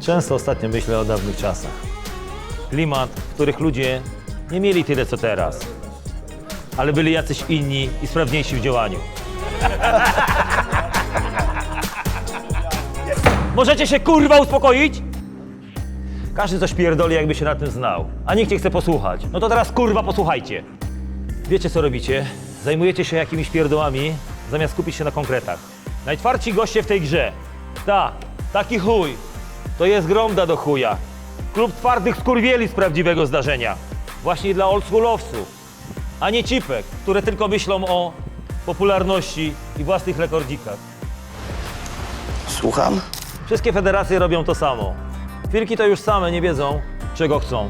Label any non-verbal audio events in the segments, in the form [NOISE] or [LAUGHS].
Często ostatnio myślę o dawnych czasach. Klimat, w których ludzie nie mieli tyle co teraz, ale byli jacyś inni i sprawniejsi w działaniu. [LAUGHS] Możecie się kurwa uspokoić? Każdy coś pierdoli, jakby się na tym znał, a nikt nie chce posłuchać. No to teraz kurwa posłuchajcie. Wiecie co robicie? Zajmujecie się jakimiś pierdołami, zamiast skupić się na konkretach. Najtwardsi goście w tej grze. Ta, taki chuj. To jest gromda do chuja. Klub twardych skurwieli z prawdziwego zdarzenia. Właśnie dla oldschoolowców. A nie cipek, które tylko myślą o popularności i własnych rekordzikach. Słucham? Wszystkie federacje robią to samo. Wilki to już same nie wiedzą, czego chcą.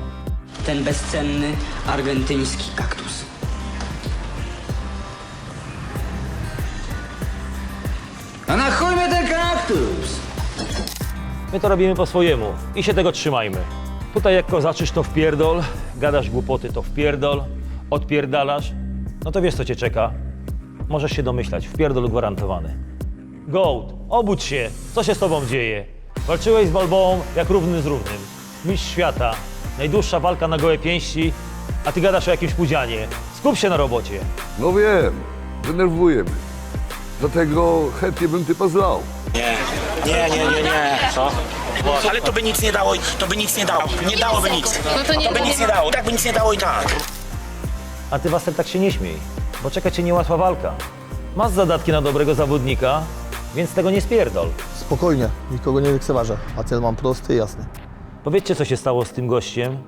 Ten bezcenny argentyński kaktus. A na chuj? My to robimy po swojemu i się tego trzymajmy. Tutaj jak kozaczysz to wpierdol, gadasz głupoty to wpierdol, odpierdalasz, no to wiesz co cię czeka. Możesz się domyślać, wpierdol gwarantowany. Goat, obudź się, co się z tobą dzieje? Walczyłeś z Balboą jak równy z równym. Mistrz świata, najdłuższa walka na gołe pięści, a ty gadasz o jakimś pudzianie. Skup się na robocie. No wiem, denerwuje mnie. Dlatego chętnie bym typa zlał. Nie, nie, nie, nie, nie. Co? Ale to by nic nie dało, to by nic nie dało. Nie dałoby nic. No to nie To by nic nie dało, tak by nic nie dało i tak. A ty Wasem tak się nie śmiej, bo czeka cię niełatwa walka. Masz zadatki na dobrego zawodnika, więc tego nie spierdol. Spokojnie, nikogo nie lekceważę, a cel mam prosty i jasny. Powiedzcie, co się stało z tym gościem,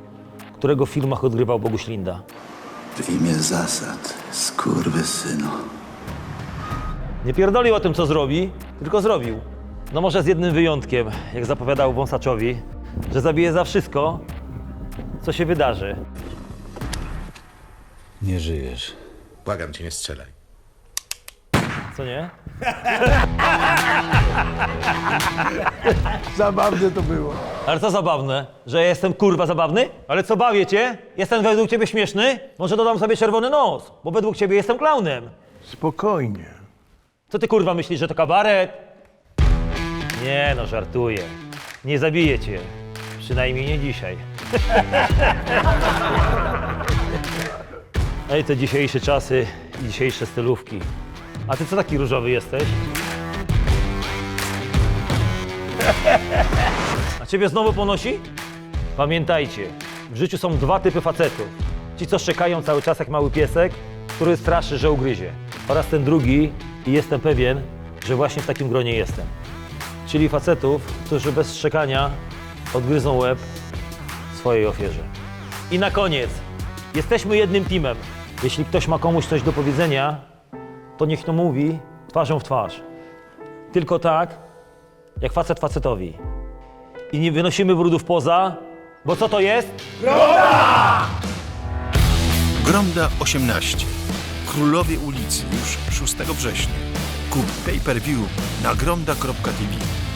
którego w filmach odgrywał Boguś Linda. W imię zasad, skurwysynu. Nie pierdolił o tym, co zrobi, tylko zrobił. No może z jednym wyjątkiem, jak zapowiadał Wąsaczowi, że zabije za wszystko, co się wydarzy. Nie żyjesz. Błagam cię, nie strzelaj. Co nie? [LAUGHS] Zabawne to było. Ale co zabawne, że ja jestem kurwa zabawny? Ale co bawię cię? Jestem według ciebie śmieszny? Może dodam sobie czerwony nos, bo według ciebie jestem klaunem. Spokojnie. Co ty kurwa myślisz, że to kabaret? Nie no, żartuję. Nie zabiję cię. Przynajmniej nie dzisiaj. [LAUGHS] Ej, to dzisiejsze czasy i dzisiejsze stylówki. A ty co taki różowy jesteś? A ciebie znowu ponosi? Pamiętajcie, w życiu są dwa typy facetów. Ci, co szczekają cały czas jak mały piesek, który straszy, że ugryzie. Oraz ten drugi, i jestem pewien, że właśnie w takim gronie jestem. Czyli facetów, którzy bez szczekania odgryzą łeb swojej ofierze. I na koniec, jesteśmy jednym teamem. Jeśli ktoś ma komuś coś do powiedzenia, to niech to mówi twarzą w twarz. Tylko tak, jak facet facetowi. I nie wynosimy brudów poza, bo co to jest? Gromda 18. Królowie ulicy już 6 września. Kup pay-per-view na gromda.tv.